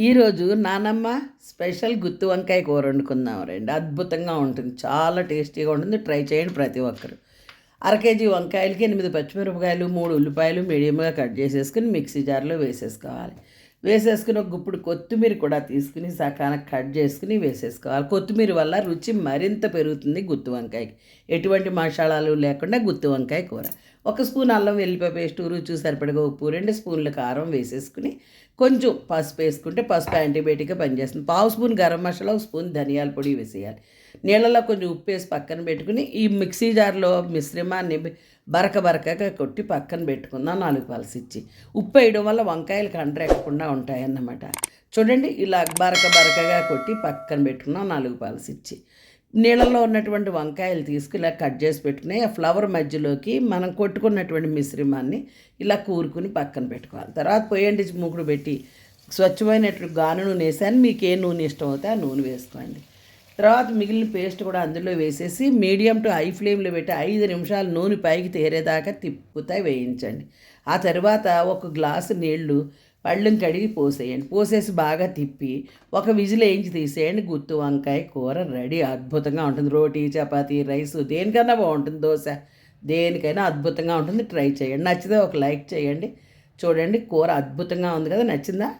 ఈరోజు నానమ్మ స్పెషల్ గుత్తి వంకాయ కూర వండుకుందాం రండి. అద్భుతంగా ఉంటుంది. చాలా టేస్టీగా ఉంటుంది. ట్రై చేయండి ప్రతి ఒక్కరు. అర కేజీ వంకాయలకి ఎనిమిది పచ్చిమిరపకాయలు మూడు ఉల్లిపాయలు మీడియంగా కట్ చేసేసుకుని మిక్సీ జార్లో వేసేసుకోవాలి. వేసేసుకుని ఒక గుప్పుడు కొత్తిమీర కూడా తీసుకుని సకాన కట్ చేసుకుని వేసేసుకోవాలి. కొత్తిమీర వల్ల రుచి మరింత పెరుగుతుంది గుత్తి వంకాయకి. ఎటువంటి మసాలాలు లేకుండా గుత్తి వంకాయ కూర. ఒక స్పూన్ అల్లం వెల్లిపాయ పేస్ట్ రుచి సరిపడగా ఉప్పు రెండు స్పూన్ల కారం వేసేసుకుని కొంచెం పసుపు వేసుకుంటే పసుపు యాంటీబయాటిక్గా పనిచేస్తుంది. పావు స్పూన్ గరం మసాలా ఒక స్పూన్ ధనియాల పొడి వేసేయాలి. నీళ్ళలో కొంచెం ఉప్పు వేసి పక్కన పెట్టుకుని ఈ మిక్సీ జార్లో మిశ్రమాన్ని బరక బరకగా కొట్టి పక్కన పెట్టుకుందాం నాలుగు పలసి ఇచ్చి. ఉప్పు వేయడం వల్ల వంకాయలు కండ్రెక్కకుండా ఉంటాయన్నమాట. చూడండి ఇలా బరక బరకగా కొట్టి పక్కన పెట్టుకున్నాం నాలుగు పలసి నీళ్ళల్లో నీళ్ళలో ఉన్నటువంటి వంకాయలు తీసుకుని ఇలా కట్ చేసి పెట్టుకుని ఆ ఫ్లవర్ మధ్యలోకి మనం కొట్టుకున్నటువంటి మిశ్రమాన్ని ఇలా కూరుకుని పక్కన పెట్టుకోవాలి. తర్వాత పొయ్యండి మూకుడు పెట్టి స్వచ్ఛమైనటువంటి గాను నూనె వేసాను మీకు ఏ నూనె ఇష్టం అవుతే ఆ నూనె వేసుకోండి. తర్వాత మిగిలిన పేస్ట్ కూడా అందులో వేసేసి మీడియం టు హై ఫ్లేమ్లో పెట్టి ఐదు నిమిషాలు నూనె పైకి తేరేదాకా తిప్పుతా వేయించండి. ఆ తర్వాత ఒక గ్లాసు నీళ్ళు పళ్ళం కడిగి పోసేయండి. పోసేసి బాగా తిప్పి ఒక విజిల్ వేయించి తీసేయండి. గుత్తు వంకాయ కూర రెడీ. అద్భుతంగా ఉంటుంది. రోటీ చపాతీ రైస్ దేనికన్నా బాగుంటుంది. దోశ దేనికైనా అద్భుతంగా ఉంటుంది. ట్రై చేయండి. నచ్చితే ఒక లైక్ చేయండి. చూడండి కూర అద్భుతంగా ఉంది కదా. నచ్చిందా?